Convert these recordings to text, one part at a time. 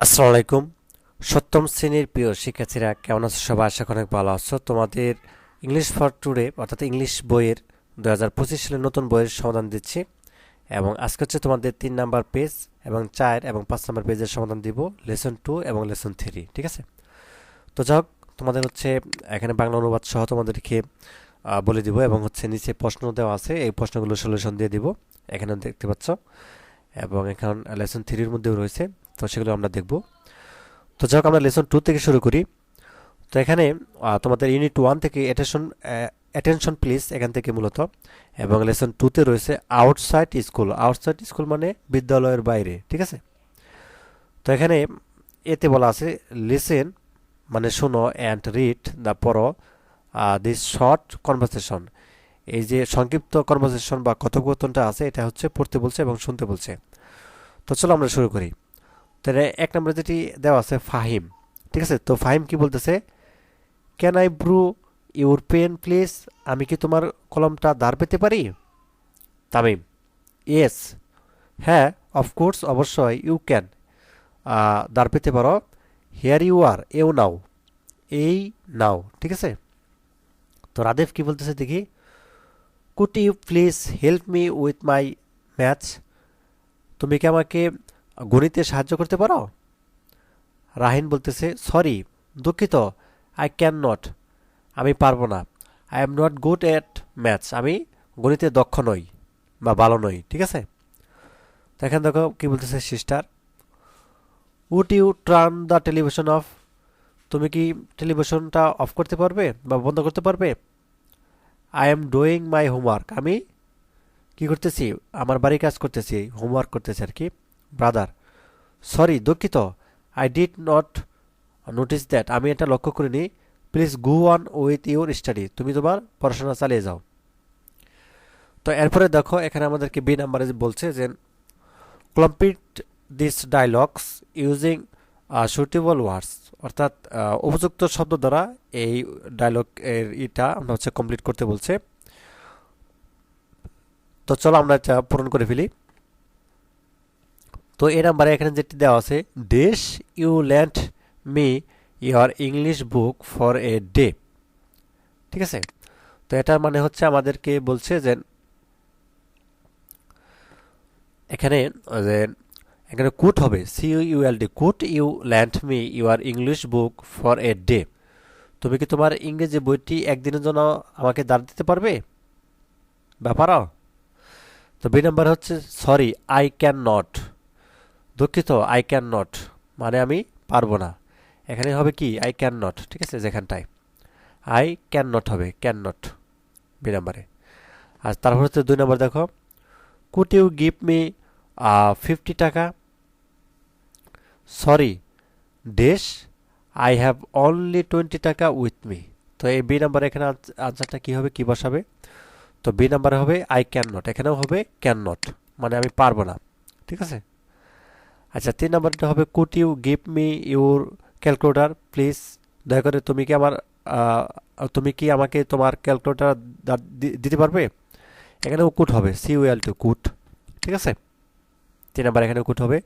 আসসালামু আলাইকুম। সপ্তম শ্রেণির প্রিয় শিক্ষার্থীরা, কেমন আছো সবাই? আশা অনেক ভালো আছো। তোমাদের ইংলিশ ফর টুডে অর্থাৎ ইংলিশ বইয়ের দু হাজার পঁচিশ সালের নতুন বইয়ের সমাধান দিচ্ছি। এবং আজকে হচ্ছে তোমাদের তিন নাম্বার পেজ এবং চার এবং পাঁচ নাম্বার পেজের সমাধান দিব লেসন টু এবং লেসন থ্রি ঠিক আছে? তো যাই তোমাদের হচ্ছে এখানে বাংলা অনুবাদ সহ তোমাদেরকে বলে দিব এবং হচ্ছে নিচে প্রশ্ন দেওয়া আছে, এই প্রশ্নগুলো সলিউশন দিয়ে দিব। এখানে দেখতে পাচ্ছ। এবং এখন লেসন থ্রির মধ্যেও রয়েছে। তো সেগুলো আমরা দেখব। তো যাই আমরা লেসন টু থেকে শুরু করি। তো এখানে তোমাদের ইউনিট ওয়ান থেকে অ্যাটেনশন অ্যাটেনশন প্লিজ এখান থেকে মূলত। এবং লেসন টুতে রয়েছে আউটসাইড স্কুল আউটসাইড স্কুল মানে বিদ্যালয়ের বাইরে, ঠিক আছে? তো এখানে এতে বলা আছে লিসেন মানে শোনো অ্যান্ড রিড দ্য পড়ো দিস শর্ট কনভারসেশন এই যে সংক্ষিপ্ত কনভারসেশন বা কথোপকথনটা আছে, এটা হচ্ছে পড়তে বলছে এবং শুনতে বলছে। তো চলো আমরা শুরু করি। তাহলে এক নম্বরে যেটি দেওয়া আছে ফাহিম, ঠিক আছে? তো ফাহিম কি বলতেছে? Can I borrow your pen please আমি কি তোমার কলমটা দাঁড় পেতে পারি? তামিম ইয়েস হ্যাঁ অফকোর্স অবশ্যই ইউ ক্যান দাঁড় পেতে পারো। হেয়ার ইউ আর এও নাও, এই নাও, ঠিক আছে? তো রাদেব কি বলতেছে দেখি? Could you please help me with my math তুমি কি আমাকে গণিতে সাহায্য করতে পারো? রাহিন বলতেছে, সরি, দুঃখিত আই ক্যান নট আমি পারব না। I am not good at maths আমি গণিতে দক্ষ নই বা ভালো নই, ঠিক আছে? তো এখানে দেখো কী বলতেছে sister would you turn the television off তুমি কি টেলিভিশনটা অফ করতে পারবে বা বন্ধ করতে পারবে? I am doing my homework আমি কি করতেছি? আমার বাড়ি কাজ করতেছি হোমওয়ার্ক করতেছি আর কি। ব্রাদার সরি দুঃখিত. I did not notice that আমি এটা লক্ষ্য করিনি। Please go on with your study তুমি তোমার পড়াশোনা চালিয়ে যাও। তো এরপরে দেখো, এখানে আমাদেরকে বি নাম্বারে বলছে যে complete this dialogues using suitable words অর্থাৎ উপযুক্ত শব্দ দ্বারা এই ডায়লগ এর ইটা আমরা হচ্ছে কমপ্লিট করতে বলছে। তো চলো আমরা এটা পূরণ করে ফেলি। তো এই নাম্বারে এখানে যেটি দেওয়া আছে dash you lend me your English book for a day ঠিক আছে? তো এটার মানে হচ্ছে আমাদেরকে বলছে যে এখানে যে এখানে কুট হবে C U L D could you lend me your English book for a day তুমি কি তোমার ইংরেজি বইটি একদিনের জন্য আমাকে দাঁড় দিতে পারবে? বা পারো তো বি নাম্বার হচ্ছে সরি আই ক্যান নট দুঃখিত আই ক্যান নট মানে আমি পারব না। এখানে হবে কি? আই ক্যান নট ঠিক আছে? যেখানটায়। আই ক্যান নট হবে ক্যান নট বি নাম্বারে। আর তারপর হচ্ছে দুই নম্বর দেখো। Could you give me fifty টাকা? Sorry dash I have only twenty টাকা উইথ মি তো এই বি নাম্বার এখানে আনসারটা কী হবে? কী বসাবে? তো বি নাম্বারে হবে আই ক্যান নট এখানেও হবে ক্যান নট মানে আমি পারব না। ঠিক আছে? আচ্ছা তিন নম্বরটা হবে could you give me your calculator please দয়া করে তুমি কি আমার তুমি কি আমাকে তোমার ক্যালকুলেটার দিতে পারবে? এখানেও কুট হবে সি এল টু কুট ঠিক আছে? তিন নাম্বার এখানে কুট হবে।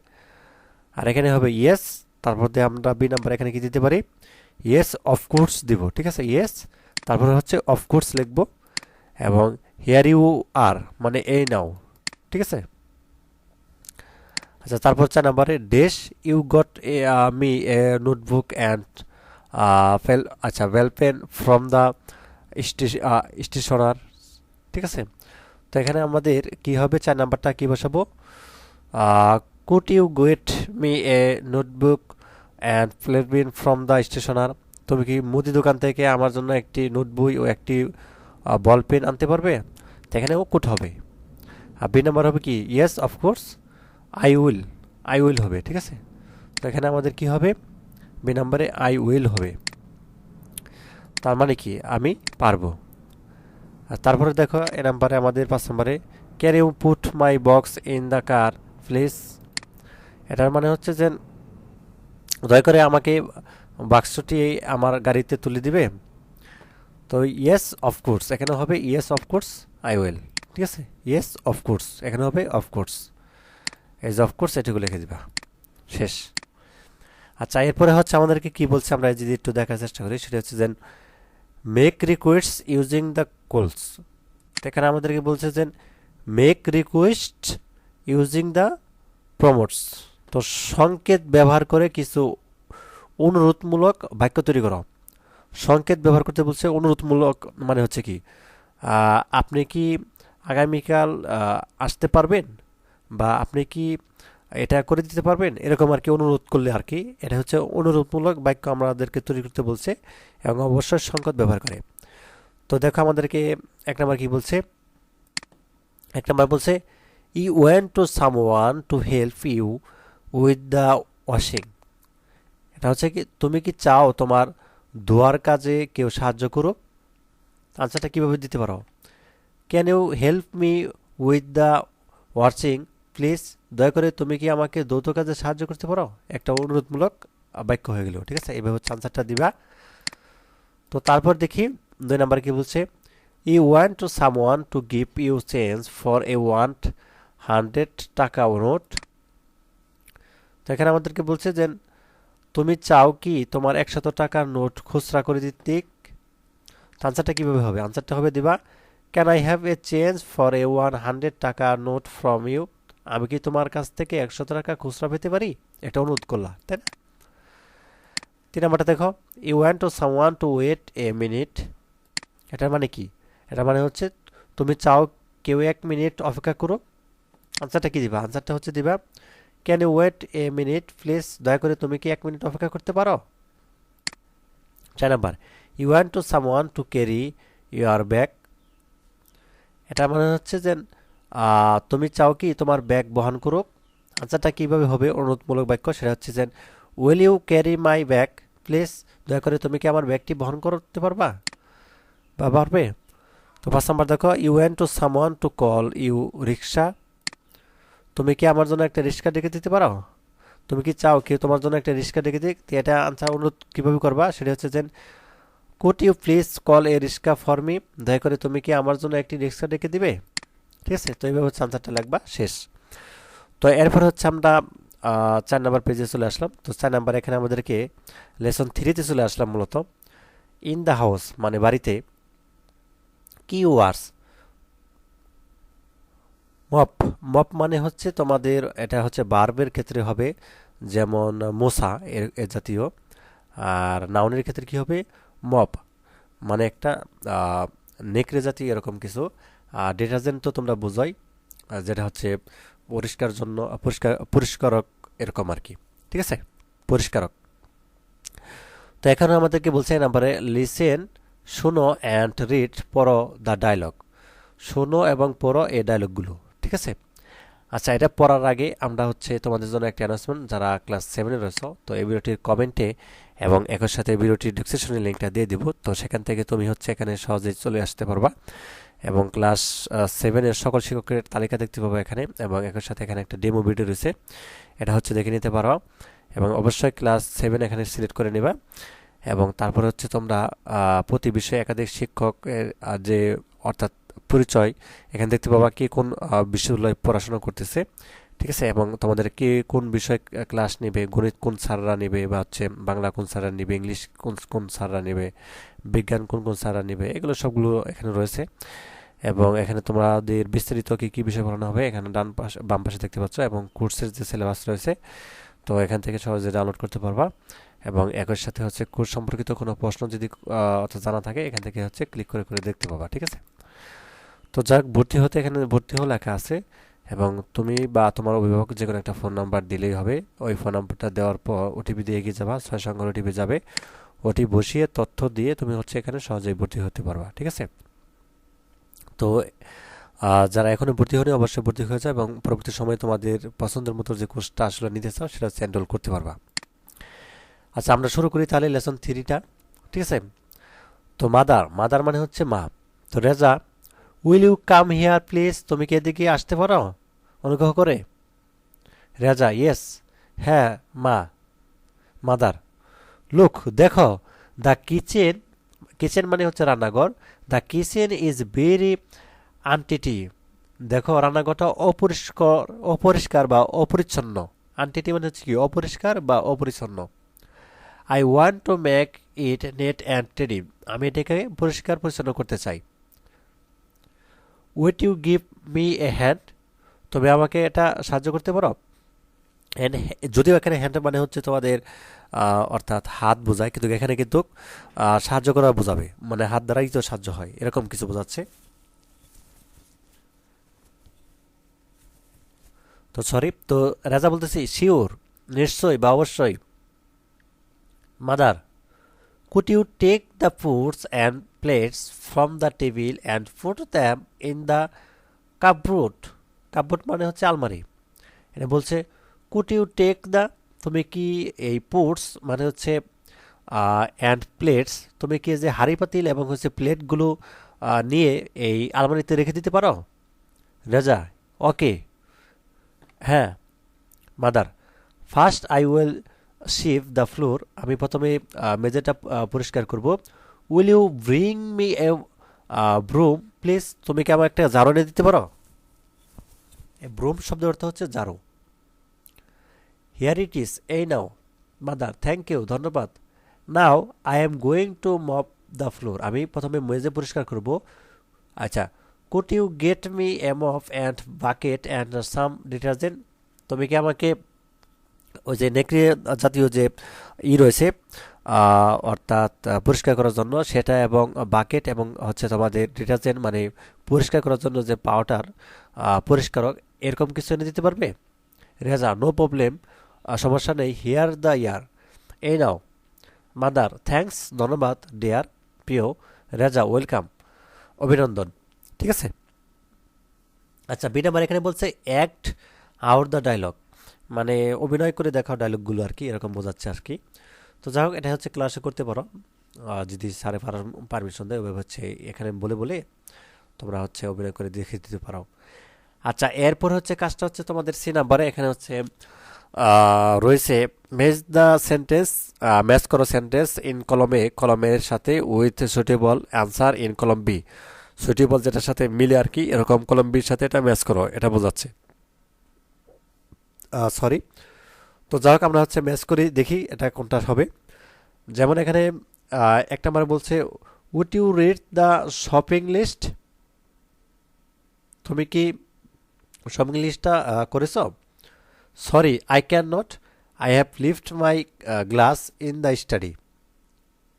আর এখানে হবে ইয়েস তারপর দিয়ে আমরা বি নাম্বার এখানে কি দিতে পারি? ইয়েস অফকোর্স দিব, ঠিক আছে? ইয়েস তারপরে হচ্ছে অফকোর্স লিখব। এবং হেয়ার ইউ আর মানে এই নাও, ঠিক আছে? আচ্ছা তারপর চার নাম্বারে dash you got a me a notebook and fell আচ্ছা পেন ফ্রম দ্য স্টেশনার ঠিক আছে? তো এখানে আমাদের কি হবে? চার নাম্বারটা কি বসাবো? Could you get me a notebook and flavin from the stationer তুমি কি মুদি দোকান থেকে আমার জন্য একটি নোটবই ও একটি বল পেন আনতে পারবে? তো এখানে ও কুট হবে। আর বি নাম্বার হবে কি? Yes of course I will I will হবে, ঠিক আছে? তো এখানে আমাদের কি হবে? বি নাম্বারে আই উইল হবে। তার মানে কি? আমি পারব। আর তারপরে দেখো এ নাম্বারে আমাদের পাঁচ নম্বরে can you put my box in the car please এটার মানে হচ্ছে যে, দয়া করে আমাকে বাক্সটি আমার গাড়িতে তুলে দিবে? তো ইয়েস অফকোর্স এখানে হবে ইয়েস অফকোর্স আই উইল ঠিক আছে? ইয়েস অফকোর্স এখানে হবে অফকোর্স এই যে অফকোর্স এটুকু লিখে দিবা। শেষ। আচ্ছা এরপরে হচ্ছে আমাদেরকে কি বলছে আমরা যদি একটু দেখার চেষ্টা করি, সেটা হচ্ছে যে make request using the calls এখানে আমাদেরকে বলছে যে make request using the prompts তো সংকেত ব্যবহার করে কিছু অনুরোধমূলক বাক্য তৈরি করো। সংকেত ব্যবহার করতে বলছে অনুরোধমূলক মানে হচ্ছে কি আপনি কি আগামীকাল আসতে পারবেন? বা আপনি কি এটা করে দিতে পারবেন? এরকম আর কি অনুরোধ করলে আর কি। এটা হচ্ছে অনুরোধমূলক বাক্য আমাদেরকে তৈরি করতে বলছে এবং অবশ্যই সংকট ব্যবহার করে। তো দেখো আমাদেরকে এক নম্বর কি বলছে? এক নম্বর বলছে ই want to someone to help you with the washing এটা হচ্ছে কি, তুমি কি চাও তোমার ধোয়ার কাজে কেউ সাহায্য করো আনসারটা কীভাবে দিতে পারো? Can you help me with the watching please দয়া করে তুমি কি আমাকে দৌত কাজে সাহায্য করতে পারো? একটা অনুরোধমূলক বাক্য হয়ে গেল, ঠিক আছে? এইভাবে হচ্ছে আনসারটা দিবা। তো তারপর দেখি, দুই নাম্বার কি বলছে? You want to someone to give you change for a want hundred টাকা নোট তো এখানে আমাদেরকে বলছে যে, তুমি চাও কি তোমার একশত টাকার নোট খুচরা করে দিতে? আনসারটা কীভাবে হবে? আনসারটা হবে দিবা can I have a change for a one hundred টাকা নোট ফ্রম ইউ আমি কি তোমার কাছ থেকে একশো টাকা খুচরা পেতে পারি? এটা অনুরোধ করলা, তাই না? তিন নাম্বারটা দেখো। You want to someone to wait a minute এটার মানে কি? এটা মানে হচ্ছে তুমি চাও কেউ এক মিনিট অপেক্ষা করো। আনসারটা কি দিবা? আনসারটা হচ্ছে দিবা can you wait a minute please দয়া করে তুমি কি এক মিনিট অপেক্ষা করতে পারো? চার number you want to someone to carry your bag এটা মানে হচ্ছে যে তুমি চাও কি তোমার ব্যাগ বহন করুক? আনসারটা কীভাবে হবে অনুরোধমূলক বাক্য সেটা হচ্ছে যে will you carry my bag please দয়া করে তুমি কি আমার ব্যাগটি বহন করতে পারবা? বা পারবে? তো ফার্স্ট নাম্বার দেখো you want to someone to call you rickshaw তুমি কি আমার জন্য একটা রিক্সা ডেকে দিতে পারো? তুমি কি চাও কি তোমার জন্য একটা রিক্সা ডেকে দিক? এটা আনসার অনুরোধ কীভাবে করবা? সেটা হচ্ছে যে could you please call a rickshaw for me দয়া করে তুমি কি আমার জন্য একটি রিক্সা ডেকে দিবে? ঠিক আছে? তো এইভাবে হচ্ছে আনসারটা লাগবা শেষ। তো এরপর হচ্ছে আমরা চার নাম্বার পেজে চলে আসলাম। তো চার নাম্বার এখানে আমাদেরকে লেসন থ্রিতে চলে আসলাম মূলত। ইন দ্য হাউস মানে বাড়িতে কি ওয়ার্স মপ মপ মানে হচ্ছে তোমাদের, এটা হচ্ছে বার্বের ক্ষেত্রে হবে, যেমন মোসা এর জাতীয়। আর নাউনের ক্ষেত্রে কি হবে? মপ মানে একটা নেকড়ে জাতীয় এরকম কিছু। আর ডিটারজেন্ট তো তোমরা বোঝাই যেটা হচ্ছে পরিষ্কার জন্য, পরিষ্কার, পরিষ্কারক এরকম আর কি, ঠিক আছে? পরিষ্কারক। তো এখানে আমাদেরকে বলছে নাম্বারে লিসেন শোনো অ্যান্ড রিড পড়ো দ্য ডায়লগ শোনো এবং পড়ো এই ডায়লগগুলো ঠিক আছে? আচ্ছা এটা পড়ার আগে আমরা হচ্ছে তোমাদের জন্য একটা অ্যানাউন্সমেন্ট যারা ক্লাস সেভেনে রয়েছ, তো এই ভিডিওটির কমেন্টে এবং একই সাথে ভিডিওটির ডিসক্রিপশনের লিঙ্কটা দিয়ে দিব, তো সেখান থেকে তুমি হচ্ছে এখানে সহজেই চলে আসতে পারবা। এবং ক্লাস সেভেনের সকল শিক্ষকের তালিকা দেখতে পাবো এখানে এবং একই সাথে এখানে একটা ডেমো ভিডিও রয়েছে। এটা হচ্ছে দেখে নিতে পারো এবং অবশ্যই ক্লাস সেভেন এখানে সিলেক্ট করে নেবা এবং তারপর হচ্ছে তোমরা প্রতি বিষয়ে একাধিক শিক্ষকের যে অর্থাৎ পরিচয় এখানে দেখতে পাবা কি কোন বিশ্ববিদ্যালয়ে পড়াশোনা করতেছে, ঠিক আছে? এবং তোমাদের কে কোন বিষয় ক্লাস নেবে, গণিত কোন স্যাররা নেবে বা হচ্ছে বাংলা কোন স্যাররা নেবে, ইংলিশ কোন কোন স্যাররা নেবে বিজ্ঞান কোন কোন স্যাররা নেবে, এগুলো সবগুলো এখানে রয়েছে। এবং এখানে তোমাদের বিস্তারিত কী কী বিষয় পড়ানো হবে, এখানে ডান পাশে, বাম পাশে দেখতে পাচ্ছ, এবং কোর্সের যে সিলেবাস রয়েছে, তো এখান থেকে সহজে ডাউনলোড করতে পারবা। এবং একই সাথে হচ্ছে কোর্স সম্পর্কিত কোনো প্রশ্ন যদি অর্থাৎ জানা থাকে, এখান থেকে হচ্ছে ক্লিক করে করে দেখতে পাবা, ঠিক আছে? তো যাক, ভর্তি হতে এখানে, ভর্তি হওয়া লেখা আছে। এবং তুমি বা তোমার অভিভাবক যে কোনো একটা ফোন নাম্বার দিলেই হবে। ওই ফোন নাম্বারটা দেওয়ার পর ওটিপি দিয়ে এগিয়ে যাবা, ছয় সংখ্যার ওটিপি যাবে। ওটি বসিয়ে তথ্য দিয়ে তুমি হচ্ছে এখানে সহজেই ভর্তি হতে পারবা, ঠিক আছে? তো যারা এখনও ভর্তি হয়নি অবশ্যই ভর্তি হয়ে যায় এবং পরবর্তী সময়ে তোমাদের পছন্দের মতো যে কোর্সটা আসলে নিতে চাও সেটা এনরোল করতে পারবা। আচ্ছা আমরা শুরু করি তাহলে লেসন থ্রিটা ঠিক আছে? তো মাদার মাদার মানে হচ্ছে মা। তো, Reza will you come here please তুমি কি এদিকে আসতে পারো? অনুগ্রহ করে। রেজা ইয়েস হ্যাঁ মা। মাদার লুক দেখো দ্য কিচেন কিচেন মানে হচ্ছে রান্নাঘর the kitchen is very untidy দেখো, রান্নাঘরটা অপরিষ্কার অপরিষ্কার বা অপরিচ্ছন্ন। আনটিটি মানে হচ্ছে কি? অপরিষ্কার বা অপরিচ্ছন্ন। I want to make it neat and tidy আমি এটাকে পরিষ্কার, পরিচ্ছন্ন করতে চাই। Will you give me a hand তুমি আমাকে এটা সাহায্য করতে পারো? অ্যান্ড যদিও এখানে হ্যান্ড মানে হচ্ছে তোমাদের অর্থাৎ হাত বোঝায়, কিন্তু এখানে কিন্তু সাহায্য করা বোঝাবে। মানে হাত দ্বারাই তো সাহায্য হয়, এরকম কিছু বোঝাচ্ছে। তো সরি তো রাজা বলতেছি, শিওর নিশ্চয়ই বা অবশ্যই। Mother could you take the foods and plates from the table and put them in the cupboard cupboard মানে হচ্ছে আলমারি। এটা বলছে কুড ইউ টেক দ্য তুমি কি এই পোর্টস মানে হচ্ছে অ্যান্ড প্লেটস তুমি কি যে হাঁড়ি পাতিল এবং হচ্ছে প্লেটগুলো নিয়ে এই আলমারিতে রেখে দিতে পারো? রেজা ওকে হ্যাঁ mother first I will sweep the floor আমি প্রথমে মেঝেটা পরিষ্কার করব। Will you bring me a broom please তুমি কি আমার একটা জারো এনে দিতে পারো? ব্রুম শব্দের অর্থ হচ্ছে জারো হিয়ার ইট ইস এই নাও মাদার থ্যাংক ইউ ধন্যবাদ। Now I am going to mop the floor আমি প্রথমে মেজে পরিষ্কার করব। আচ্ছা could you get me a mop and bucket and some detergent তুমি কি আমাকে ওই যে নেকড়ে জাতীয় যে ই রয়েছে অর্থাৎ পরিষ্কার করার জন্য, সেটা এবং বাকেট এবং হচ্ছে তোমাদের ডিটারজেন্ট মানে পরিষ্কার করার জন্য যে পাউডার পরিষ্কারক, এরকম কিছু এনে দিতে পারবে? রেজা নো প্রবলেম সমস্যা নেই। হিয়ার দ্য ইয়ার এই নাও। মাদার থ্যাংকস ধন্যবাদ ডিয়ার প্রিয়, রেজা ওয়েলকাম অভিনন্দন। ঠিক আছে? আচ্ছা বি নাম্বার এখানে বলছে অ্যাক্ট আউট দ্য ডায়লগ মানে অভিনয় করে দেখাও ডায়লগগুলো আর কি, এরকম বোঝাচ্ছে আর কি। তো যাই হোক এটা হচ্ছে ক্লাসে করতে পারো। যদি স্যারে পারমিশন দেয়, ওইভাবে হচ্ছে এখানে বলে বলে তোমরা হচ্ছে অভিনয় করে দেখে দিতে পারো। আচ্ছা এরপর হচ্ছে কাজটা হচ্ছে তোমাদের সি নাম্বারে এখানে হচ্ছে রয়েছে মেজ দ্য সেন্টেন্স ম্যাচ করো সেন্টেন্স ইন কলমে কলমের সাথে with suitable answer in column B suitable যেটার সাথে মিলে আর কি, এরকম কলম বির সাথে এটা ম্যাচ করো, এটা বোঝাচ্ছে। সরি তো যাই হোক, আমরা হচ্ছে ম্যাচ করি, দেখি এটা কোনটা হবে। যেমন এখানে এক নম্বরে বলছে would you read the shopping list তুমি কি শপিং লিস্টটা করেছ? Sorry I can not I have left my glass in the study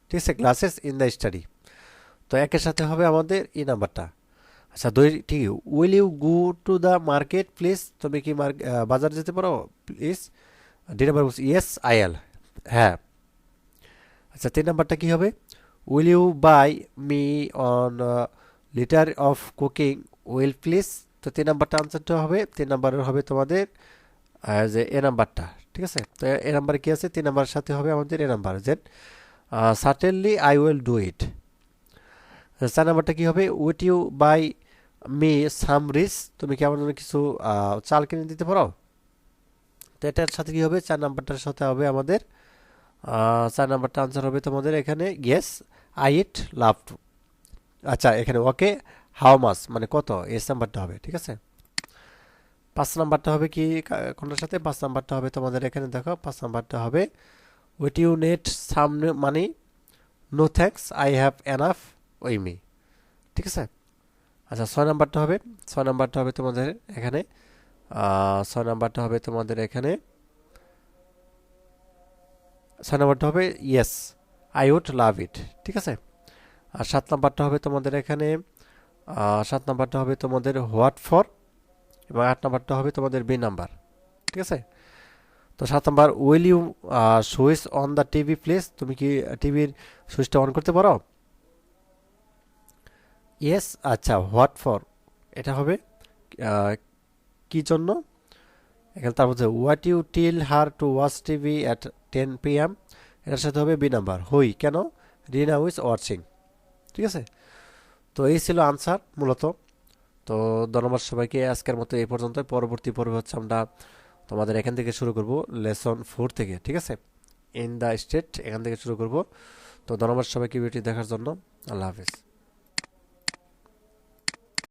ঠিক আছে? গ্লাসেস ইন দ্য স্টাডি তো একের সাথে হবে আমাদের ই নাম্বারটা। আচ্ছা দুই, ঠিক will you go to the market please তুমি কি বাজার যেতে পারো? প্লিজ ডি নাম্বার বলছি ইয়েস আই এল হ্যাঁ। আচ্ছা তিন নাম্বারটা কী হবে? Will you buy me one litre of cooking oil please তো তিন নাম্বারটা আনসারটা হবে। তিন নাম্বারের হবে তোমাদের যে এ নাম্বারটা, ঠিক আছে? তো এ নাম্বার কি আছে? তিন নাম্বারের সাথে হবে আমাদের এ নাম্বার, যে certainly I will do it চার নাম্বারটা কী হবে? Will you buy me some rice তুমি কি আমার জন্য কিছু চাল কিনে দিতে পারো? তো এটার সাথে কী হবে? চার নাম্বারটার সাথে হবে আমাদের চার নাম্বারটা আনসার হবে তোমাদের এখানে yes I eat love to আচ্ছা এখানে ওকে হাউ মাস মানে কত? এস নাম্বারটা হবে, ঠিক আছে? পাঁচ নাম্বারটা হবে কি কোনটার সাথে পাঁচ নাম্বারটা হবে তোমাদের এখানে দেখো, পাঁচ নাম্বারটা হবে will you need some money no thanks I have enough ওই মি ঠিক আছে? আচ্ছা ছয় নাম্বারটা হবে, ছয় নাম্বারটা হবে তোমাদের এখানে ছয় নাম্বারটা হবে তোমাদের এখানে, ছয় নাম্বারটা হবে yes I would love it ঠিক আছে? আর সাত নাম্বারটা হবে তোমাদের এখানে সাত নাম্বারটা হবে তোমাদের হোয়াট ফর এবং আট নাম্বারটা হবে তোমাদের বি নাম্বার, ঠিক আছে? তো সাত number will you switch on the TV please তুমি কি টিভির সুইচটা অন করতে পারো? ইয়েস আচ্ছা হোয়াট ফর এটা হবে কি জন্য? এখানে তারপর what you tell her to watch TV at ten P M এটার সাথে হবে বি নাম্বার হুই কেন? রিনা উইজ ওয়াচিং ঠিক আছে? তো এই ছিল আনসার মূলত। তো ধন্যবাদ সবাইকে। আজকের মতো এই পর্যন্ত পরবর্তী পর্ব হচ্ছে আমরা তোমাদের এখান থেকে শুরু করব লেসন ফোর থেকে, ঠিক আছে? ইন দ্য স্টেট এখান থেকে শুরু করব। তো ধন্যবাদ সবাইকে ভিডিওটি দেখার জন্য। আল্লাহ হাফিজ।